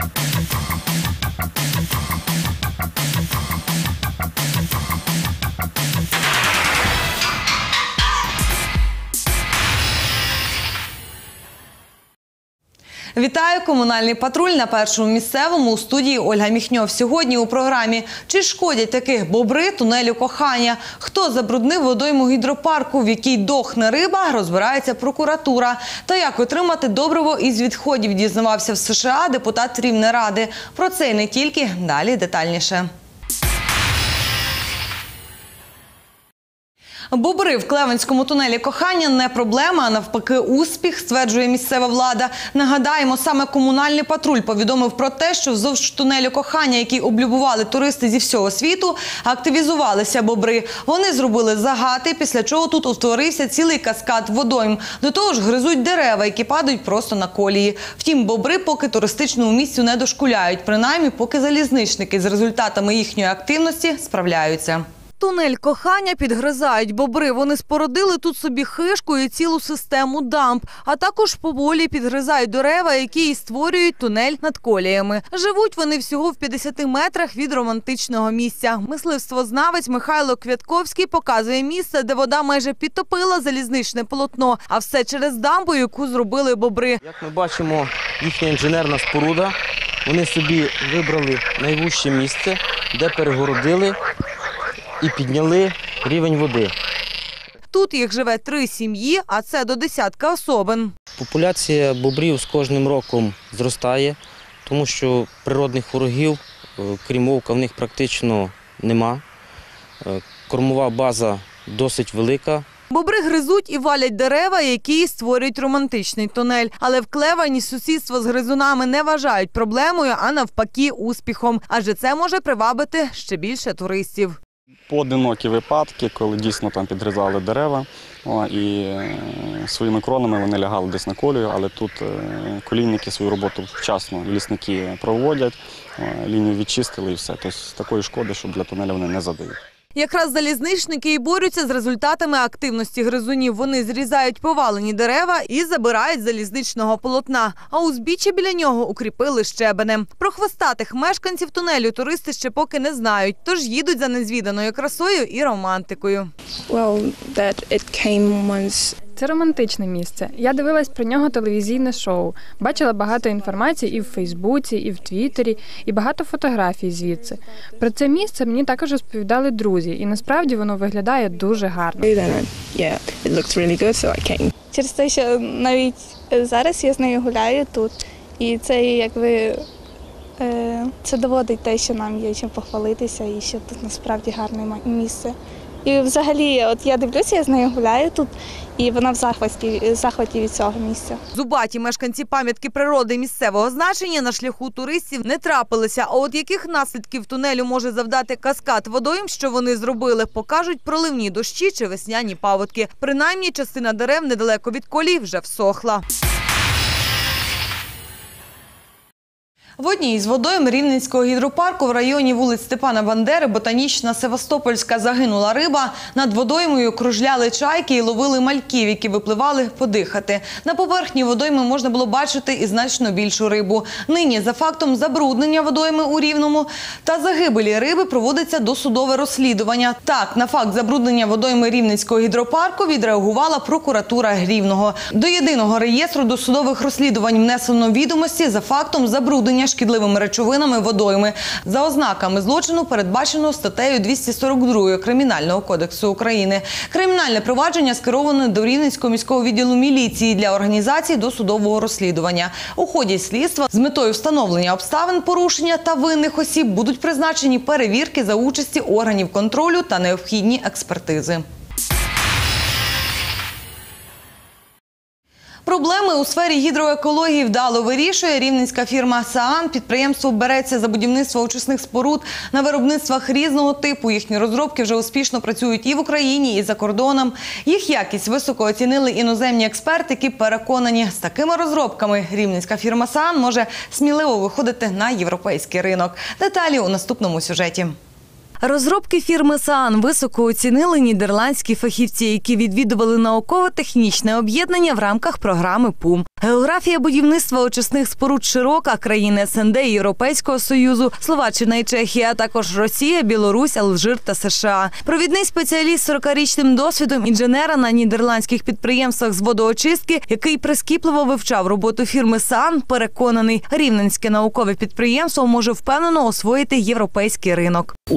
Música Вітаю комунальний патруль на першому місцевому у студії Ольга Міхньов. Сьогодні у програмі чи шкодять таких бобри тунелю кохання? Хто забруднив водойму гідропарку, в якій дохне риба, розбирається прокуратура. Та як отримати добриво із відходів, дізнавався в США депутат Рівнеради. Про це і не тільки далі детальніше. Бобри в Клевенському тунелі кохання не проблема, а навпаки, успіх, стверджує місцева влада. Нагадаємо, саме комунальний патруль повідомив про те, що вздовж тунелю кохання, який облюбували туристи зі всього світу, активізувалися бобри. Вони зробили загати, після чого тут утворився цілий каскад водойм. До того ж, гризуть дерева, які падають просто на колії. Втім, бобри поки туристичному місцю не дошкуляють, принаймні поки залізничники з результатами їхньої активності справляються. Тунель кохання підгризають бобри. Вони спородили тут собі хишку і цілу систему дамб, а також поволі підгризають дерева, які і створюють тунель над коліями. Живуть вони всього в 50 метрах від романтичного місця. Мисливствознавець Михайло Квятковський показує місце, де вода майже підтопила залізничне полотно, а все через дамбу, яку зробили бобри. Як ми бачимо, їхня інженерна споруда. Вони собі вибрали найвужче місце, де перегородили і підняли рівень води. Тут їх живе три сім'ї, а це до десятка особин. Популяція бобрів з кожним роком зростає, тому що природних ворогів, е, крім вовка, в них практично нема. Е, Кормова база досить велика. Бобри гризуть і валять дерева, які створюють романтичний тунель. Але в Клевані сусідство з гризунами не вважають проблемою, а навпаки, успіхом. Адже це може привабити ще більше туристів. Поодинокі випадки, коли дійсно там підрізали дерева і е, своїми кронами вони лягали десь на колію, але тут е, колійники свою роботу вчасно лісники проводять, лінію відчистили і все. Тобто такої шкоди, щоб для тунеля вони не задають. Якраз залізничники і борються з результатами активності гризунів. Вони зрізають повалені дерева і забирають залізничного полотна. А узбіччя біля нього укріпили щебенем. Про хвостатих мешканців тунелю туристи ще поки не знають, тож їдуть за незвіданою красою і романтикою. Це романтичне місце. Я дивилась про нього телевізійне шоу, бачила багато інформації і в Фейсбуці, і в Твіттері, і багато фотографій звідси. Про це місце мені також розповідали друзі, і насправді воно виглядає дуже гарно. Через те, що навіть е, зараз я з нею гуляю тут, і це якби е, це доводить те, що нам є чим похвалитися, і що тут насправді гарне місце. І взагалі, от я дивлюся, я з нею гуляю тут, і вона в захваті, захваті від цього місця. Зубаті мешканці пам'ятки природи місцевого значення на шляху туристів не трапилися. А от яких наслідків тунелю може завдати каскад водойм, що вони зробили, покажуть проливні дощі чи весняні паводки. Принаймні, частина дерев недалеко від колій вже всохла. В одній із водойм Рівненського гідропарку в районі вулиць Степана Бандери, Ботанічна, Севастопольська загинула риба. Над водоймою кружляли чайки і ловили мальків, які випливали подихати. На поверхні водойми можна було бачити і значно більшу рибу. Нині за фактом забруднення водойми у Рівному та загибелі риби проводиться досудове розслідування. Так, на факт забруднення водойми Рівненського гідропарку відреагувала прокуратура Рівного. До єдиного реєстру досудових розслідувань внесено відомості за фактом забруднення шкідливими речовинами водойми. За ознаками злочину передбачено статтею 242 Кримінального кодексу України. Кримінальне провадження скеровано до Рівненського міського відділу міліції для організації досудового розслідування. У ході слідства з метою встановлення обставин порушення та винних осіб будуть призначені перевірки за участі органів контролю та необхідні експертизи. Проблеми у сфері гідроекології вдало вирішує рівненська фірма Саан. Підприємство береться за будівництво очисних споруд на виробництвах різного типу. Їхні розробки вже успішно працюють і в Україні, і за кордоном. Їх якість високо оцінили іноземні експерти, які переконані, з такими розробками рівненська фірма Саан може сміливо виходити на європейський ринок. Деталі у наступному сюжеті. Розробки фірми Саан високо оцінили нідерландські фахівці, які відвідували науково-технічне об'єднання в рамках програми ПУМ. Географія будівництва очисних споруд широка країни СНД Європейського союзу, Словаччина і Чехія, а також Росія, Білорусь, Алжир та США. Провідний спеціаліст з 40-річним досвідом інженера на нідерландських підприємствах з водоочистки, який прискіпливо вивчав роботу фірми Сан, переконаний, рівненське наукове підприємство може впевнено освоїти європейський ринок. З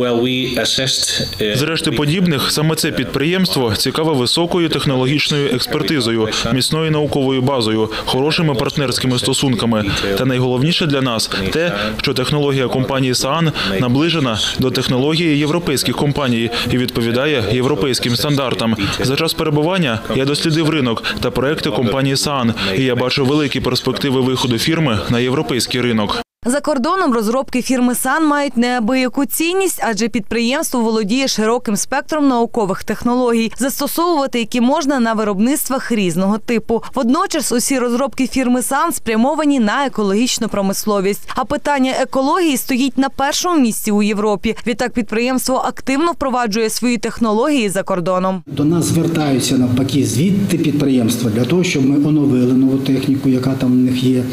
решти подібних, саме це підприємство цікаве високою технологічною експертизою, міцною науковою базою, хорошими партнерськими стосунками. Та найголовніше для нас те, що технологія компанії Саан наближена до технології європейських компаній і відповідає європейським стандартам. За час перебування я дослідив ринок та проекти компанії Саан, і я бачу великі перспективи виходу фірми на європейський ринок. За кордоном розробки фірми Сан мають неабияку цінність, адже підприємство володіє широким спектром наукових технологій, застосовувати які можна на виробництвах різного типу. Водночас усі розробки фірми Сан спрямовані на екологічну промисловість. А питання екології стоїть на першому місці у Європі. Відтак підприємство активно впроваджує свої технології за кордоном. До нас звертаються навпаки звідти підприємства для того, щоб ми оновили нову техніку, яка там в них є,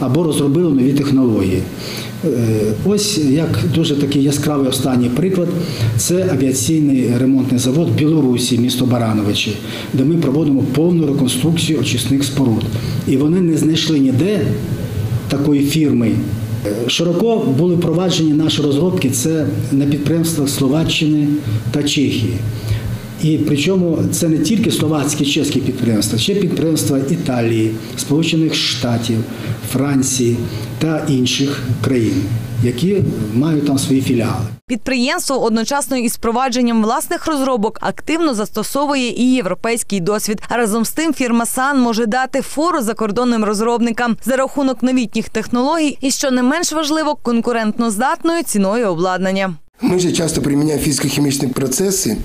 або розробили нові технології. Е, Ось як дуже такий яскравий останній приклад це авіаційний ремонтний завод Білорусі, місто Барановичі, де ми проводимо повну реконструкцію очисних споруд. І вони не знайшли ніде такої фірми. Е, Широко були впроваджені наші розробки це на підприємствах Словаччини та Чехії. І причому це не тільки словацькі чеські підприємства, ще підприємства Італії, Сполучених Штатів, Франції та інших країн, які мають там свої філіали. Підприємство одночасно із впровадженням власних розробок активно застосовує і європейський досвід. Разом з тим фірма Сан може дати фору закордонним розробникам за рахунок новітніх технологій і, що не менш важливо, конкурентно здатною ціною обладнання. Ми вже часто приміняємо фізико-хімічні процеси,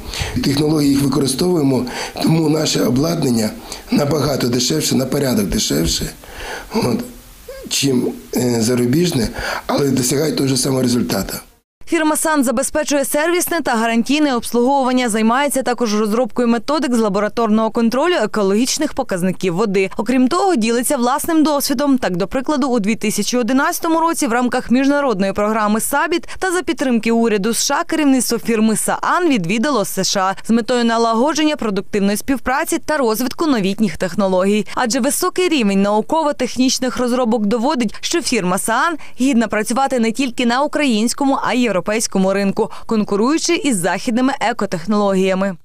технології їх використовуємо, тому наше обладнання набагато дешевше, на порядок дешевше, от, чим е, зарубіжне, але досягає того ж самого результату. Фірма Сан забезпечує сервісне та гарантійне обслуговування. Займається також розробкою методик з лабораторного контролю екологічних показників води. Окрім того, ділиться власним досвідом. Так, до прикладу, у 2011 році в рамках міжнародної програми Сабіт та за підтримки уряду США керівництво фірми Саан відвідало США з метою налагодження продуктивної співпраці та розвитку новітніх технологій. Адже високий рівень науково-технічних розробок доводить, що фірма Саан гідна працювати не тільки на українському, а й європейському ринку, конкуруючи із західними екотехнологіями.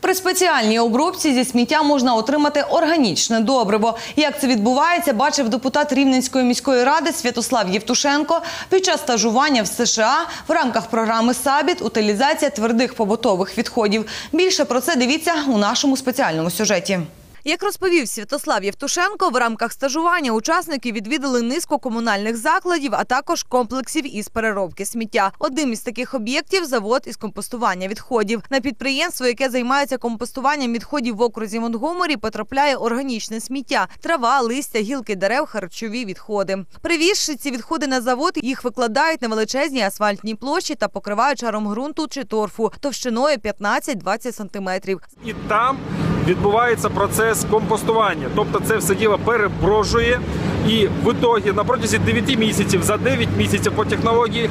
При спеціальній обробці зі сміття можна отримати органічне добриво. Як це відбувається, бачив депутат Рівненської міської ради Святослав Євтушенко під час стажування в США в рамках програми Сабіт утилізація твердих побутових відходів. Більше про це дивіться у нашому спеціальному сюжеті. Як розповів Святослав Євтушенко, в рамках стажування учасники відвідали низку комунальних закладів, а також комплексів із переробки сміття. Одним із таких об'єктів завод із компостування відходів. На підприємство, яке займається компостуванням відходів в окрузі Монтгомері, потрапляє органічне сміття, трава, листя, гілки дерев, харчові відходи. Привізши ці відходи на завод, їх викладають на величезній асфальтній площі та покривають шаром ґрунту чи торфу товщиною 15-20 сантиметрів. і там відбувається процес компостування. Тобто це все діло переброжує, і в ітогі на протязі 9 місяців, за 9 місяців по технології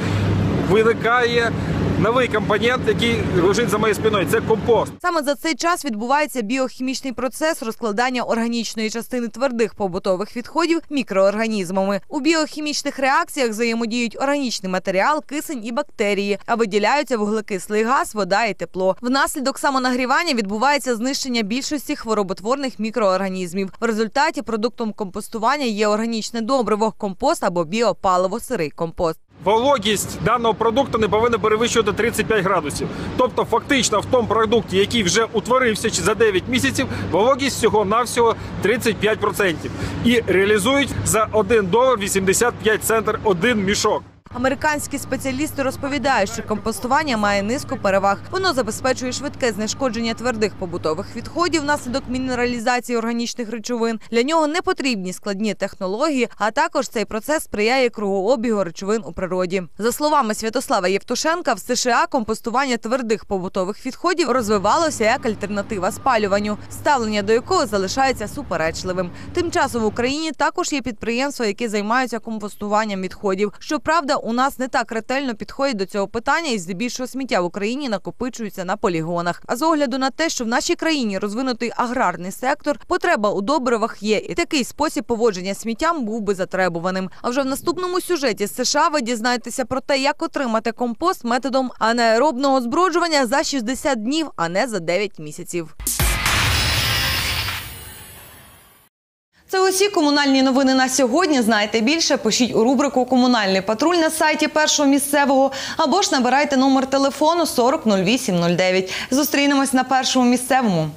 виникає новий компонент, який лежить за моєю спиною. Це компост. Саме за цей час відбувається біохімічний процес розкладання органічної частини твердих побутових відходів мікроорганізмами. У біохімічних реакціях взаємодіють органічний матеріал, кисень і бактерії, а виділяються вуглекислий газ, вода і тепло. Внаслідок самонагрівання відбувається знищення більшості хвороботворних мікроорганізмів. В результаті продуктом компостування є органічне добриво, компост або біопаливо, сирий компост. Вологість даного продукту не повинна перевищувати 35 градусів. Тобто, фактично, в тому продукті, який вже утворився за 9 місяців, вологість всього навсього 35%. І реалізують за 1 долар 85 центр один мішок. Американські спеціалісти розповідають, що компостування має низку переваг. Воно забезпечує швидке знешкодження твердих побутових відходів внаслідок мінералізації органічних речовин. Для нього не потрібні складні технології, а також цей процес сприяє кругообігу речовин у природі. За словами Святослава Євтушенка, в США компостування твердих побутових відходів розвивалося як альтернатива спалюванню, ставлення до якого залишається суперечливим. Тим часом в Україні також є підприємства, які займаються компостуванням відходів. Щоправда, у нас не так ретельно підходять до цього питання, і здебільшого сміття в Україні накопичується на полігонах. А з огляду на те, що в нашій країні розвинутий аграрний сектор, потреба у добривах є, і такий спосіб поводження сміттям був би затребуваним. А вже в наступному сюжеті з США ви дізнаєтеся про те, як отримати компост методом анаеробного зброджування за 60 днів, а не за 9 місяців. Це усі комунальні новини на сьогодні. Знаєте більше? Пишіть у рубрику Комунальний патруль на сайті першого місцевого або ж набирайте номер телефону 40 08 09. Зустрінемось на першому місцевому.